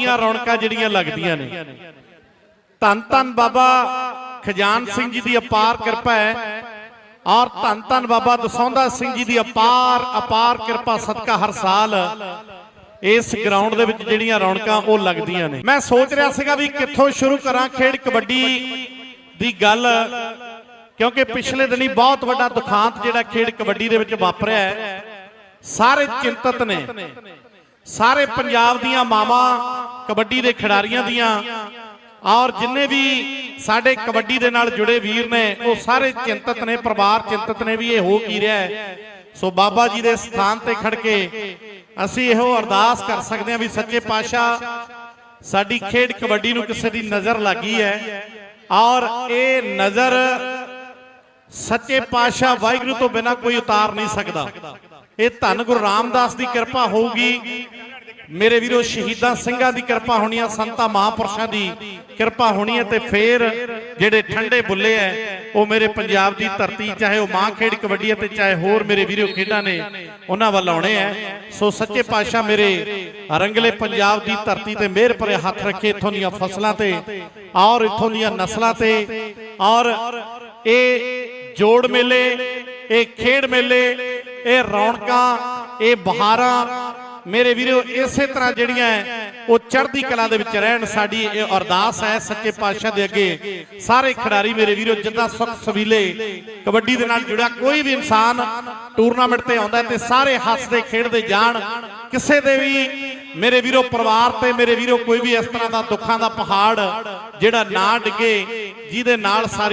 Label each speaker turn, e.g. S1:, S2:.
S1: ਵੱਡੀਆਂ ਰੌਣਕਾਂ ਜਿਹੜੀਆਂ ਲੱਗਦੀਆਂ ਨੇ। ਧੰਨ ਧੰਨ ਬਾਬਾ ਖਜਾਨ ਸਿੰਘ ਜੀ ਦੀ ਅਪਾਰ ਕਿਰਪਾ ਹੈ। ਔਰ ਧੰਨ ਧੰਨ ਬਾਬਾ ਦਸੌਂਦਾ ਸਿੰਘ ਜੀ ਦੀ ਅਪਾਰ ਅਪਾਰ ਕਿਰਪਾ ਸਦਕਾ ਹਰ ਸਾਲ ਇਸ ਗਰਾਊਂਡ ਦੇ ਵਿੱਚ ਜਿਹੜੀਆਂ ਰੌਣਕਾਂ ਉਹ ਲੱਗਦੀਆਂ ਨੇ। ਮੈਂ ਸੋਚ ਰਿਹਾ ਸੀਗਾ ਵੀ ਕਿੱਥੋਂ ਸ਼ੁਰੂ ਕਰਾਂ ਖੇਡ ਕਬੱਡੀ ਦੀ ਗੱਲ, ਕਿਉਂਕਿ ਪਿਛਲੇ ਦਿਨੀ ਬਹੁਤ ਵੱਡਾ ਦੁਖਾਂਤ ਜਿਹੜਾ ਖੇਡ ਕਬੱਡੀ ਦੇ ਵਿੱਚ ਵਾਪਰਿਆ ਹੈ। ਸਾਰੇ ਚਿੰਤਤ ਨੇ। ਸਾਰੇ ਪੰਜਾਬ ਦੀਆਂ ਮਾਵਾਂ ਕਬੱਡੀ ਦੇ ਖਿਡਾਰੀਆਂ ਦੀਆਂ ਔਰ ਜਿੰਨੇ ਵੀ ਸਾਡੇ ਕਬੱਡੀ ਦੇ ਨਾਲ ਜੁੜੇ ਵੀਰ ਨੇ, ਉਹ ਸਾਰੇ ਚਿੰਤਤ ਨੇ, ਪਰਿਵਾਰ ਚਿੰਤਤ ਨੇ ਵੀ ਇਹ ਹੋ ਕੀ ਰਿਹਾ ਹੈ। ਸੋ ਬਾਬਾ ਜੀ ਦੇ ਸਥਾਨ ਤੇ ਖੜ ਕੇ ਅਸੀਂ ਇਹੋ ਅਰਦਾਸ ਕਰ ਸਕਦੇ ਹਾਂ ਵੀ ਸੱਚੇ ਪਾਤਸ਼ਾਹ, ਸਾਡੀ ਖੇਡ ਕਬੱਡੀ ਨੂੰ ਕਿਸੇ ਦੀ ਨਜ਼ਰ ਲੱਗੀ ਹੈ ਔਰ ਇਹ ਨਜ਼ਰ ਸੱਚੇ ਪਾਤਸ਼ਾਹ ਵਾਹਿਗੁਰੂ ਤੋਂ ਬਿਨਾ ਕੋਈ ਉਤਾਰ ਨਹੀਂ ਸਕਦਾ। ਇਹ ਧੰਨ ਗੁਰੂ ਰਾਮਦਾਸ ਦੀ ਕਿਰਪਾ ਹੋਊਗੀ। ਮੇਰੇ ਵੀਰੋ, ਸ਼ਹੀਦਾਂ ਸਿੰਘਾਂ ਦੀ ਕਿਰਪਾ ਹੋਣੀ ਆ, ਸੰਤਾਂ ਮਹਾਪੁਰਸ਼ਾਂ ਦੀ ਕਿਰਪਾ ਹੋਣੀ ਹੈ ਤੇ ਫੇਰ ਜਿਹੜੇ ਠੰਡੇ ਬੁੱਲੇ ਐ, ਉਹ ਮੇਰੇ ਪੰਜਾਬ ਦੀ ਧਰਤੀ, ਚਾਹੇ ਉਹ ਮਾਂ ਖੇਡ ਕਬੱਡੀ ਤੇ ਚਾਹੇ ਹੋਰ ਮੇਰੇ ਵੀਰੋ ਖੇਡਾਂ ਨੇ, ਉਹਨਾਂ ਵੱਲ ਆਉਣੇ ਐ। ਸੋ ਸੱਚੇ ਪਾਤਸ਼ਾਹ ਮੇਰੇ ਰੰਗਲੇ ਪੰਜਾਬ ਦੀ ਧਰਤੀ ਤੇ ਮਿਹਰ ਭਰੇ ਹੱਥ ਰੱਖੇ ਇੱਥੋਂ ਦੀਆਂ ਫਸਲਾਂ ਤੇ, ਔਰ ਇੱਥੋਂ ਦੀਆਂ ਨਸਲਾਂ ਤੇ, ਔਰ ਇਹ ਜੋੜ ਮੇਲੇ, ਇਹ ਖੇਡ ਮੇਲੇ ਇਹ ਰੌਣਕਾਂ, ਇਹ ਬਹਾਰਾਂ, ਮੇਰੇ ਵੀਰੋ, ਇਸੇ ਤਰ੍ਹਾਂ ਜਿਹੜੀਆਂ ਉਹ ਚੜ੍ਹਦੀ ਕਲਾ ਦੇ ਵਿੱਚ ਰਹਿਣ ਸਾਡੀ ਇਹ ਅਰਦਾਸ ਹੈ ਸੱਚੇ ਪਾਤਸ਼ਾਹ ਦੇ ਅੱਗੇ। ਸਾਰੇ ਖਿਡਾਰੀ ਮੇਰੇ ਵੀਰੋ, ਜਿੱਦਾਂ ਸੁਖ ਸਵੀਲੇ, ਕਬੱਡੀ ਦੇ ਨਾਲ ਜੁੜਿਆ ਕੋਈ ਵੀ ਇਨਸਾਨ ਟੂਰਨਾਮੈਂਟ ਤੇ ਆਉਂਦਾ ਤੇ ਸਾਰੇ ਹੱਸਦੇ, ਖੇਡਦੇ ਜਾਣ। ਕਿਸੇ ਦੇ ਵੀ ਮੇਰੇ ਵੀਰੋ, ਪਰਿਵਾਰ ਤੇ ਮੇਰੇ ਵੀਰੋ, ਕੋਈ ਵੀ ਇਸ ਤਰ੍ਹਾਂ ਦਾ ਦੁੱਖਾਂ ਦਾ ਪਹਾੜ, ਜਿਹੜਾ ਨਾ ਡਿੱਗੇ, ਜਿਹਦੇ ਨਾਲ ਸਾਰੀ